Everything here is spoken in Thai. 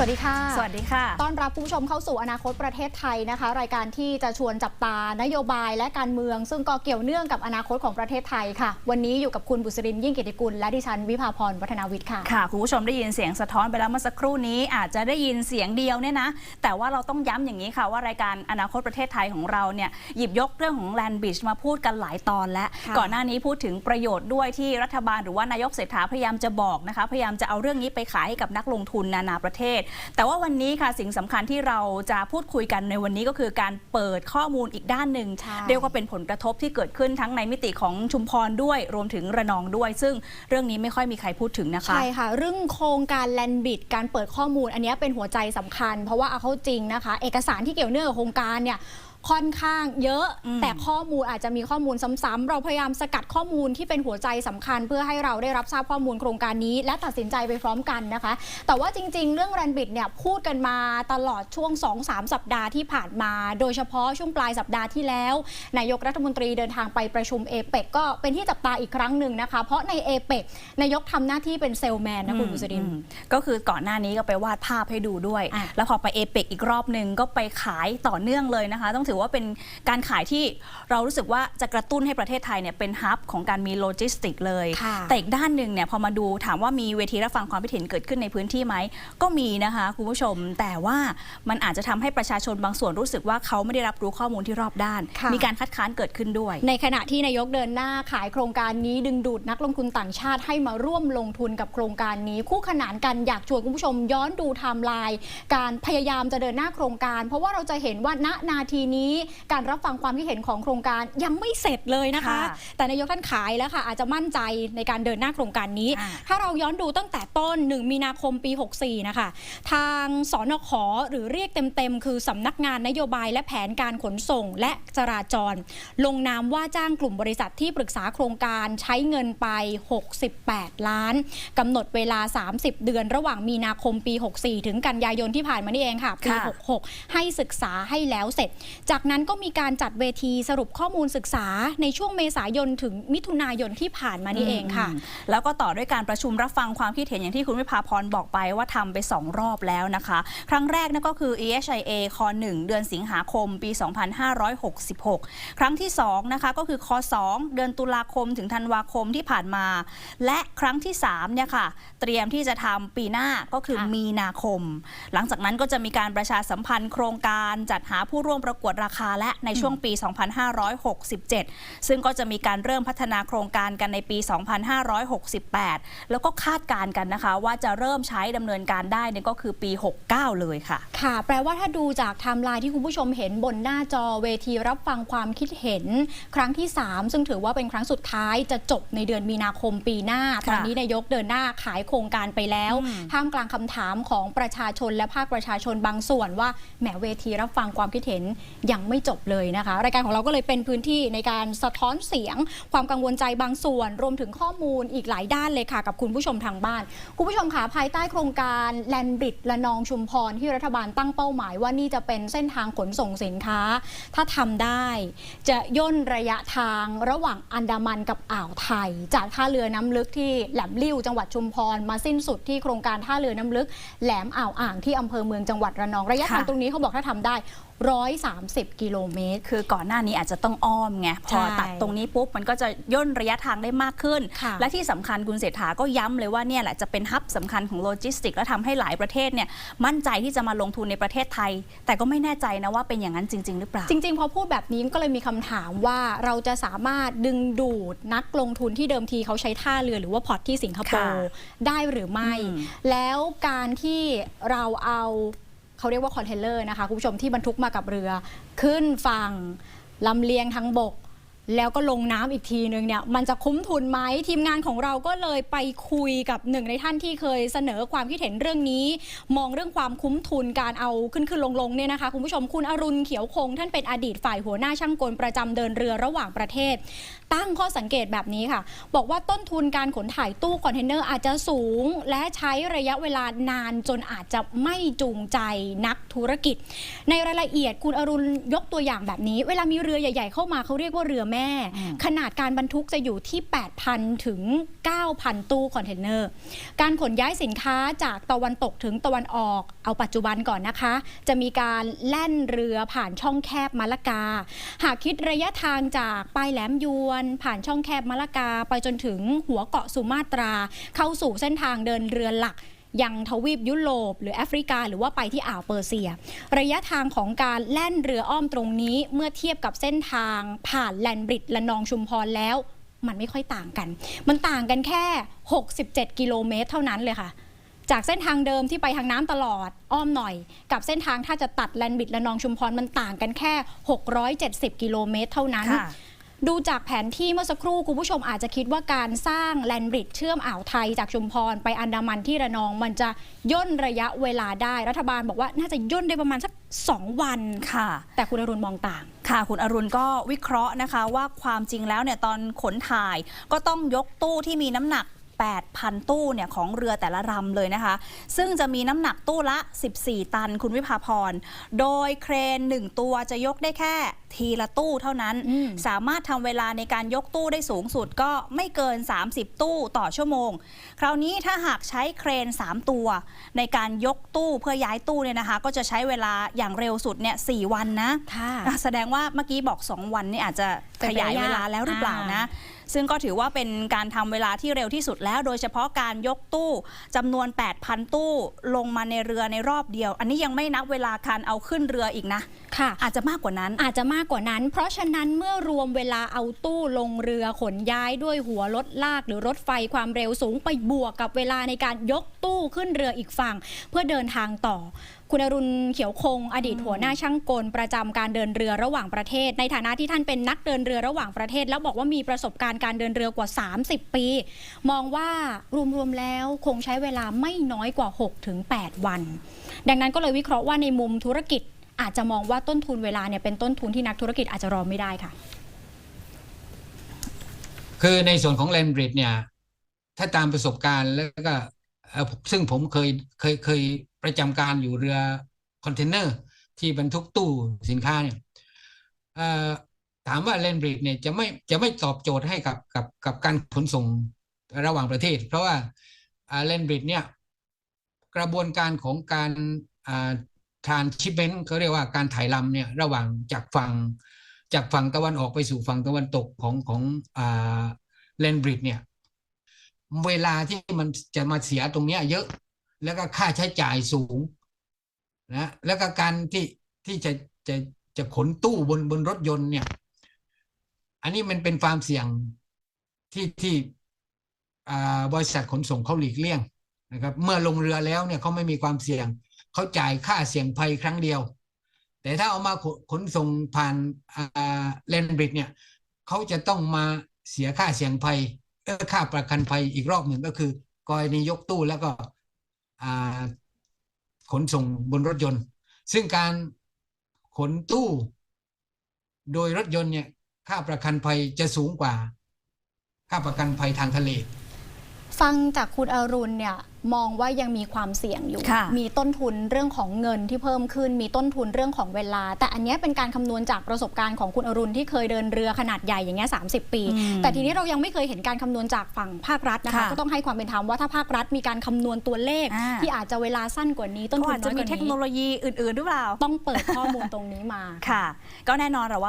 สวัสดีค่ะ สวัสดีค่ะ ต้อนรับคุณผู้ชมเข้าสู่อนาคตประเทศไทยนะคะ รายการที่จะชวนจับตานโยบายและการเมือง ซึ่งก็เกี่ยวเนื่องกับอนาคตของประเทศไทยค่ะ วันนี้อยู่กับคุณบุษรินทร์ยิ่งเกียรติกุลและดิฉันวิภาพรวัฒนาวิทย์ค่ะ ค่ะ คุณผู้ชมได้ยินเสียงสะท้อนไปแล้วเมื่อสักครู่นี้อาจจะได้ยินเสียงเดียวเนี่ยนะ แต่ว่าเราต้องย้ำอย่างนี้ค่ะ ว่ารายการอนาคตประเทศไทยของเราเนี่ยหยิบยกเรื่องของแลนด์บิชมาพูดกันหลายตอนแล้วค่ะก่อนหน้านี้พูดถึงประโยชน์ด้วยที่รัฐบาลหรือว่านายกเศรษฐาพยายามจะบอกนะคะ พยายามจะเอาเรื่องนี้ไปขายให้กับนักลงทุนนานาประเทศแต่ว่าวันนี้ค่ะสิ่งสำคัญที่เราจะพูดคุยกันในวันนี้ก็คือการเปิดข้อมูลอีกด้านหนึ่งใช่เรียกว่าเป็นผลกระทบที่เกิดขึ้นทั้งในมิติของชุมพรด้วย รวมถึงระนองด้วย ซึ่งเรื่องนี้ไม่ค่อยมีใครพูดถึงนะคะใช่ค่ะ เรื่องโครงการแลนบิดการเปิดข้อมูล อันเนี้ยเป็นหัวใจสำคัญ เพราะว่าเอาเข้าจริงนะคะ เอกสารที่เกี่ยวเนื่องกับโครงการเนี่ยค่อนข้างเยอะอืมแต่ข้อมูลอาจจะมีข้อมูลซ้ำๆเราพยายามสกัดข้อมูลที่เป็นหัวใจสำคัญ เพื่อให้เราได้รับทราบข้อมูลโครงการนี้ และตัดสินใจไปพร้อมกันนะคะ แต่ว่าจริง ๆ เรื่องแรนบิดเนี่ยพูดกันมาตลอดช่วง 2-3 สัปดาห์ที่ผ่านมา โดยเฉพาะช่วงปลายสัปดาห์ที่แล้วนายกรัฐมนตรีเดินทางไปประชุมเอเปกก็เป็นที่จับตาอีกครั้งหนึ่งนะคะ เพราะในเอเปกนายกทำหน้าที่เป็นเซลแมนนะคุณบุษรินทร์อืมก็คือก่อนหน้านี้ก็ไปวาดภาพให้ดูด้วยอะแล้วพอไปเอเปกอีกรอบหนึ่งก็ไปขายต่อเนื่องเลยนะคะต้องถือว่าเป็นการขายที่เรารู้สึกว่าจะกระตุ้นให้ประเทศไทยเนี่ยเป็นฮับของการมีโลจิสติกเลยค่ะแต่อีกด้านหนึ่งเนี่ยพอมาดูถามว่ามีเวทีรับฟังความคิดเห็นเกิดขึ้นในพื้นที่ไหม ก็มีนะคะคุณผู้ชม แต่ว่ามันอาจจะทำให้ประชาชนบางส่วนรู้สึกว่าเขาไม่ได้รับรู้ข้อมูลที่รอบด้านค่ะมีการคัดค้านเกิดขึ้นด้วย ในขณะที่นายกเดินหน้าขายโครงการนี้ดึงดูดนักลงทุนต่างชาติให้มาร่วมลงทุนกับโครงการนี้ คู่ขนานกันอยากชวนคุณผู้ชมย้อนดูไทม์ไลน์การพยายามจะเดินหน้าโครงการ เพราะว่าเราจะเห็นว่าณนาทีนี้การรับฟังความคิดเห็นของโครงการยังไม่เสร็จเลยนะคะค่ะแต่นายกท่านขายแล้วค่ะ อาจจะมั่นใจในการเดินหน้าโครงการนี้อ่าถ้าเราย้อนดูตั้งแต่ต้น 1 มีนาคมปี 64 นะคะ ทางสนขหรือเรียกเต็มๆ คือสำนักงานนโยบายและแผนการขนส่งและจราจร ลงนามว่าจ้างกลุ่มบริษัทที่ปรึกษาโครงการใช้เงินไป 68 ล้านกำหนดเวลา 30 เดือนระหว่างมีนาคมปี 64 ถึงกันยายนที่ผ่านมานี่เองค่ะปีค่ะ66 ให้ศึกษาให้แล้วเสร็จจากนั้นก็มีการจัดเวทีสรุปข้อมูลศึกษาในช่วงเมษายนถึงมิถุนายนที่ผ่านมานี่เองค่ะมแล้วก็ต่อด้วยการประชุมรับฟังความคิดเห็นอย่างที่คุณวิภาพรบอกไปว่าทำไป 2 รอบแล้วนะคะ ครั้งแรกนั่นก็คือ EHIA ค1เดือนสิงหาคมปี 2566 ครั้งที่2นะคะก็คือค2เดือนตุลาคมถึงธันวาคมที่ผ่านมา และครั้งที่3เนี่ยค่ะเตรียมที่จะทำปีหน้าก็คือค่ะมีนาคม หลังจากนั้นก็จะมีการประชาสัมพันธ์โครงการจัดหาผู้ร่วมประกวดราคาและในช่วงปี 2567 ซึ่งก็จะมีการเริ่มพัฒนาโครงการกันในปี 2568 แล้วก็คาดการณ์กันนะคะ ว่าจะเริ่มใช้ดำเนินการได้เนี่ยก็คือปี 69 เลยค่ะ ค่ะ แปลว่าถ้าดูจากไทม์ไลน์ที่คุณผู้ชมเห็นบนหน้าจอเวทีรับฟังความคิดเห็น ครั้งที่ 3 ซึ่งถือว่าเป็นครั้งสุดท้ายจะจบในเดือนมีนาคมปีหน้าค่ะตอนนี้นายกเดินหน้าขายโครงการไปแล้วอืมท่ามกลางคำถามของประชาชนและภาคประชาชนบางส่วนว่าแหมเวทีรับฟังความคิดเห็นยังไม่จบเลยนะคะ รายการของเราก็เลยเป็นพื้นที่ในการสะท้อนเสียง ความกังวลใจบางส่วน รวมถึงข้อมูลอีกหลายด้านเลยค่ะ กับคุณผู้ชมทางบ้าน คุณผู้ชมคะภายใต้โครงการแลนบริดละนองชุมพรที่รัฐบาลตั้งเป้าหมาย ว่านี่จะเป็นเส้นทางขนส่งสินค้า ถ้าทำได้ จะย่นระยะทางระหว่างอันดามันกับอ่าวไทย จากท่าเรือน้ำลึกที่แหลมลิ่วจังหวัดชุมพรมาสิ้นสุดที่โครงการท่าเรือน้ำลึกแหลมอ่าวอ่างที่อำเภอเมืองจังหวัดระนองระยะทางตรงนี้เขาบอกถ้าทำได้ 130 กิโลเมตร คือก่อนหน้านี้อาจจะต้องอ้อมไงพใช่อตัดตรงนี้ปุ๊บ มันก็จะย่นระยะทางได้มากขึ้นค่ะและที่สำคัญคุณเศรษฐาก็ย้ำเลยว่าเนี่ยแหละจะเป็นฮับสำคัญของโลจิสติก และทำให้หลายประเทศเนี่ยมั่นใจที่จะมาลงทุนในประเทศไทย แต่ก็ไม่แน่ใจนะว่าเป็นอย่างนั้นจริง ๆ หรือเปล่า จริง ๆ พอพูดแบบนี้ก็เลยมีคำถามว่าเราจะสามารถดึงดูดนักลงทุนที่เดิมทีเขาใช้ท่าเรือหรือว่าพอร์ตที่สิงคโปร์ได้หรือไม่อืมแล้วการที่เราเอา เขาเรียกว่าคอนเทนเนอร์นะคะคุณผู้ชมที่บรรทุกมากับเรือ ขึ้นฝั่งลำเลียงทางบก แล้วก็ลงน้ำอีกทีนึงเนี่ยมันจะคุ้มทุนไหมทีมงานของเราก็เลยไปคุยกับหนึ่งในท่านที่เคยเสนอความคิดเห็นเรื่องนี้ มองเรื่องความคุ้มทุนการเอาขึ้นขึ้นลงลงเนี่ยนะคะคุณผู้ชมคุณอรุณเขียวคง ท่านเป็นอดีตฝ่ายหัวหน้าช่างกลประจำเดินเรือระหว่างประเทศ ตั้งข้อสังเกตแบบนี้ค่ะ บอกว่าต้นทุนการขนถ่ายตู้คอนเทนเนอร์อาจจะสูง และใช้ระยะเวลานานจนอาจจะไม่จูงใจนักธุรกิจ ในรายละเอียดคุณอรุณยกตัวอย่างแบบนี้ เวลามีเรือใหญ่ ๆ เข้ามาเขาเรียกว่าเรือแม่น่อืมขนาดการบรรทุกจะอยู่ที่ 8,000 ถึง 9,000 ตู้คอนเทนเนอร์ การขนย้ายสินค้าจากตะวันตกถึงตะวันออก เอาปัจจุบันก่อนนะคะ จะมีการแล่นเรือผ่านช่องแคบมะละกา หากคิดระยะทางจากปลายแหลมยวน ผ่านช่องแคบมะละกา ไปจนถึงหัวเกาะสุมาตรา เข้าสู่เส้นทางเดินเรือหลัก ยังทวีปยุโรปหรือแอฟริกา หรือว่าไปที่อ่าวเปอร์เซีย ระยะทางของการแล่นเรืออ้อมตรงนี้เมื่อเทียบกับเส้นทางผ่านแลนบริดและนองชุมพรแล้ว มันไม่ค่อยต่างกัน มันต่างกันแค่ 67 กิโลเมตรเท่านั้นเลยค่ะจากเส้นทางเดิมที่ไปทางน้ำตลอดอ้อมหน่อย กับเส้นทางถ้าจะตัดแลนบริดและนองชุมพรมันต่างกันแค่ 670 กิโลเมตรเท่านั้น ดูจากแผนที่เมื่อสักครู่คุณผู้ชมอาจจะคิดว่าการสร้างแลนบริดจ์เชื่อมอ่าวไทยจากชุมพรไปอันดามันที่ระนอง มันจะย่นระยะเวลาได้รัฐบาลบอกว่าน่าจะย่นได้ประมาณสัก 2 วันค่ะ แต่คุณอรุณมองต่างค่ะ คุณอรุณก็วิเคราะห์นะคะว่าความจริงแล้วเนี่ยตอนขนถ่ายก็ต้องยกตู้ที่มีน้ำหนัก 8,000 ตู้เนี่ยของเรือแต่ละลำเลยนะคะ ซึ่งจะมีน้ำหนักตู้ละ 14 ตันคุณวิภาพร โดยเครน 1 ตัวจะยกได้แค่ทีละตู้เท่านั้นอืมสามารถทำเวลาในการยกตู้ได้สูงสุดก็ไม่เกิน 30 ตู้ต่อชั่วโมง คราวนี้ถ้าหากใช้เครน 3 ตัว ในการยกตู้เพื่อย้ายตู้เนี่ยนะคะ ก็จะใช้เวลาอย่างเร็วสุดเนี่ยสวันนะค่ะอะแสดงว่าเมื่อกี้บอก 2 วันนี่อาจจะขยายเวลาแล้วหรือเปล่านะ ซึ่งก็ถือว่าเป็นการทำเวลาที่เร็วที่สุดแล้ว โดยเฉพาะการยกตู้จำนวน 8,000 ตู้ลงมาในเรือในรอบเดียว อันนี้ยังไม่นับเวลาการเอาขึ้นเรืออีกนะค่ะอาจจะมากกว่านั้นอาจจะมากกว่านั้น เพราะฉะนั้นเมื่อรวมเวลาเอาตู้ลงเรือขนย้ายด้วยหัวรถลาก หรือรถไฟความเร็วสูงไปบวกกับเวลาในการยกตู้ขึ้นเรืออีกฝั่ง เพื่อเดินทางต่อ คุณอรุณเขียวคง อดีตหัวหน้าช่างกลประจำการเดินเรือระหว่างประเทศ ในฐานะที่ท่านเป็นนักเดินเรือระหว่างประเทศ แล้วบอกว่ามีประสบการณ์การเดินเรือกว่า 30 ปี มองว่ารวมๆแล้วคงใช้เวลาไม่น้อยกว่า 6-8 วัน ดังนั้นก็เลยวิเคราะห์ว่าในมุมธุรกิจอาจจะมองว่าต้นทุนเวลาเนี่ยเป็นต้นทุนที่นักธุรกิจอาจจะรอไม่ได้ค่ะ คือในส่วนของแลนบริดเนี่ย ถ้าตามประสบการณ์แล้วก็ซึ่งผมเคยเคยเคย ประจำการอยู่เรือคอนเทนเนอร์ที่บรรทุกตู้สินค้าเนี่ยถามว่าแลนบริดเนี่ยจะไม่จะไม่ตอบโจทย์ให้กับกับกับการขนส่งระหว่างประเทศ เพราะว่าแลนบริดเนี่ยกระบวนการของการทรานชิปเมนต์เขาเรียกว่าการถ่ายลำเนี่ยระหว่างจากฝั่งจากฝั่งตะวันออกไปสู่ฝั่งตะวันตกของของแลนบริดเนี่ยเวลาที่มันจะมาเสียตรงเนี้ยเยอะ แล้วก็ค่าใช้จ่ายสูงนะแล้วก็การที่ที่จะจะจะขนตู้บนบนรถยนต์เนี่ย อันนี้มันเป็นความเสี่ยงที่ที่บริษัทขนส่งเขาหลีกเลี่ยงนะครับ เมื่อลงเรือแล้วเนี่ยเขาไม่มีความเสี่ยงเขาจ่ายค่าเสี่ยงภัยครั้งเดียว แต่ถ้าเอามาขขนส่งผ่านแลนบริดเนี่ยเขาจะต้องมาเสียค่าเสี่ยงภัยเออค่าประกันภัยอีกรอบหนึ่งก็คือกรณียกตู้แล้วก็ ขนส่งบนรถยนต์ ซึ่งการขนตู้โดยรถยนต์เนี่ยค่าประกันภัยจะสูงกว่า ค่าประกันภัยทางทะเล ฟังจากคุณอรุณเนี่ยมองว่ายังมีความเสี่ยงอยู่ ค่ะมีต้นทุนเรื่องของเงินที่เพิ่มขึ้น มีต้นทุนเรื่องของเวลา แต่อันเนี้ยเป็นการคำนวณจากประสบการณ์ของคุณอรุณที่เคยเดินเรือขนาดใหญ่อย่างเงี้ยสาปี อืมแต่ทีนี้เรายังไม่เคยเห็นการคำนวณจากฝั่งภาครัฐนะคะค่ะก็ต้องให้ความเป็นธรรมว่าถ้าภาครัฐมีการคำนวณตัวเลข อ่า ที่อาจจะเวลาสั้นกว่านี้ต้นก็ทุนอาจน้จะอยกมีว่าเทคโนนี้โลยีอื่นๆหรือเปล่า ต้องเปิดข้อมูลตรงนี้มา ค่ะ ก็แน่นอนแหละว่า